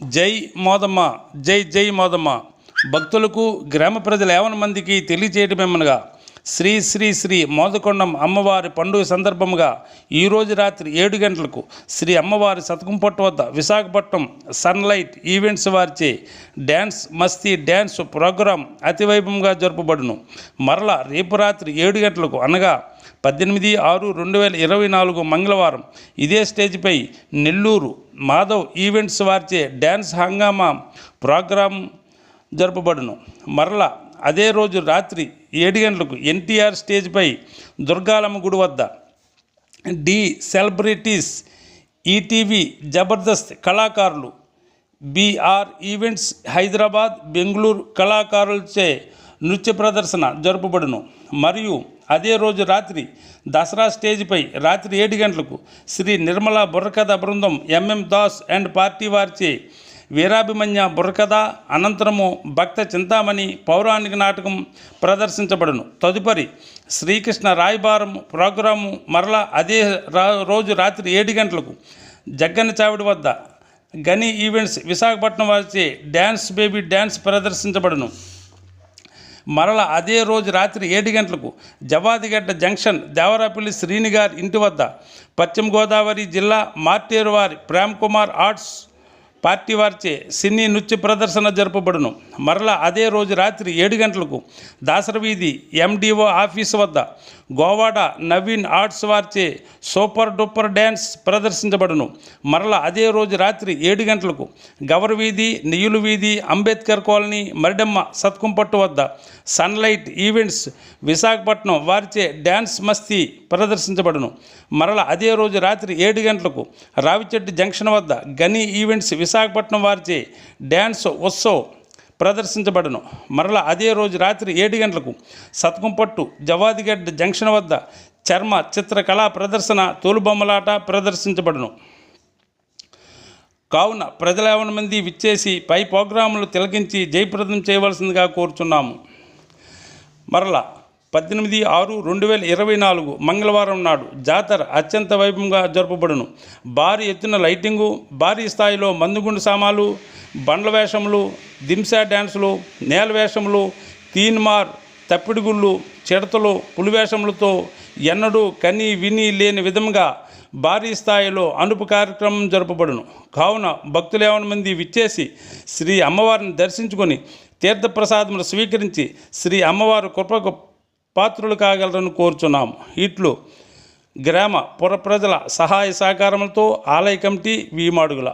జై మోదమ్మ జై జై మోదమ్మ. భక్తులకు గ్రామ ప్రజల యావన మందికి తెలియచేయటమేమనగా శ్రీ శ్రీ శ్రీ మోదకొండం అమ్మవారి పండుగ సందర్భముగా ఈరోజు రాత్రి ఏడు గంటలకు శ్రీ అమ్మవారి సతకంపట్టు వద్ద విశాఖపట్నం సన్లైట్ ఈవెంట్స్ వారిచే డ్యాన్స్ మస్తీ డ్యాన్స్ ప్రోగ్రాం అతివైభవంగా జరుపబడును. మరల రేపు రాత్రి ఏడు గంటలకు అనగా పద్దెనిమిది ఆరు రెండు వేల ఇరవై నాలుగు మంగళవారం ఇదే స్టేజ్పై నెల్లూరు మాధవ్ ఈవెంట్స్ వారిచే డ్యాన్స్ హంగామా ప్రోగ్రాం జరపబడును. మరల అదే రోజు రాత్రి ఏడు గంటలకు ఎన్టీఆర్ స్టేజ్పై దుర్గాలమ్మ గుడి వద్ద డి సెలబ్రిటీస్ ఈటీవీ జబర్దస్త్ కళాకారులు బీఆర్ ఈవెంట్స్ హైదరాబాద్ బెంగళూరు కళాకారులచే నృత్య ప్రదర్శన జరుపబడును. మరియు అదే రోజు రాత్రి దసరా స్టేజ్పై రాత్రి ఏడు గంటలకు శ్రీ నిర్మలా బుర్రకథ బృందం ఎంఎం దాస్ అండ్ పార్టీ వారిచే వీరాభిమన్య బుర్రకథ అనంతరము భక్త చింతామణి పౌరాణిక నాటకం ప్రదర్శించబడును. తదుపరి శ్రీకృష్ణ రాయబారం ప్రోగ్రాము మరలా అదే రా రోజు రాత్రి ఏడు గంటలకు జగ్గన్న చావిడి వద్ద గని ఈవెంట్స్ విశాఖపట్నం వారిచే డ్యాన్స్ బేబీ డ్యాన్స్ ప్రదర్శించబడును. మరల అదే రోజు రాత్రి ఏడు గంటలకు జవాదిగడ్డ జంక్షన్ దేవరాపల్లి శ్రీనిగారి ఇంటి వద్ద పశ్చిమ గోదావరి జిల్లా మార్టేరు వారి ప్రేమ్ కుమార్ ఆర్ట్స్ పార్టీ వారిచే సినీ నృత్య ప్రదర్శన జరపబడును. మరలా అదే రోజు రాత్రి ఏడు గంటలకు దాసరవీధి ఎండిఓ ఆఫీస్ వద్ద గోవాడ నవీన్ ఆర్ట్స్ వారిచే సూపర్ డూపర్ డ్యాన్స్ ప్రదర్శించబడును. మరలా అదే రోజు రాత్రి ఏడు గంటలకు గవర్ వీధి నియులు వీధి అంబేద్కర్ కాలనీ మరిడమ్మ సత్కుంపట్టు వద్ద సన్లైట్ ఈవెంట్స్ విశాఖపట్నం వారిచే డ్యాన్స్ మస్తీ ప్రదర్శించబడును. మరల అదే రోజు రాత్రి ఏడు గంటలకు రావిచెట్టు జంక్షన్ వద్ద గని ఈవెంట్స్ విశాఖపట్నం వారిచే డ్యాన్స్ ఉత్సవ్ ప్రదర్శించబడును. మరల అదే రోజు రాత్రి ఏడు గంటలకు సతకంపట్టు జవాదిగడ్డ జంక్షన్ వద్ద చర్మ చిత్రకళా ప్రదర్శన తోలుబొమ్మలాట ప్రదర్శించబడును. కావున ప్రజల మంది విచ్చేసి పై ప్రోగ్రాములు తిలకించి జయప్రదం చేయవలసిందిగా కోరుచున్నాము. మరలా పద్దెనిమిది ఆరు రెండు వేల ఇరవై నాలుగు మంగళవారం నాడు జాతర అత్యంత వైభవంగా జరుపబడును. భారీ ఎత్తున లైటింగు భారీ స్థాయిలో మందుగుండు సామాలు బండ్ల వేషములు దింసా డ్యాన్సులు నేల వేషములు తీన్మార్ తప్పిడిగుళ్ళు చిడతలు పులివేషములతో ఎన్నడూ కని విని లేని విధంగా భారీ స్థాయిలో అనుపు కార్యక్రమం జరపబడును. కావున భక్తులు మంది విచ్చేసి శ్రీ అమ్మవారిని దర్శించుకొని తీర్థప్రసాదములు స్వీకరించి శ్రీ అమ్మవారు కృపకు పాత్రులు కాగలరని కోరుచున్నాం ఇట్లు గ్రామ పుర ప్రజల సహాయ సహకారములతో ఆలయ కమిటీ వీమాడుగుల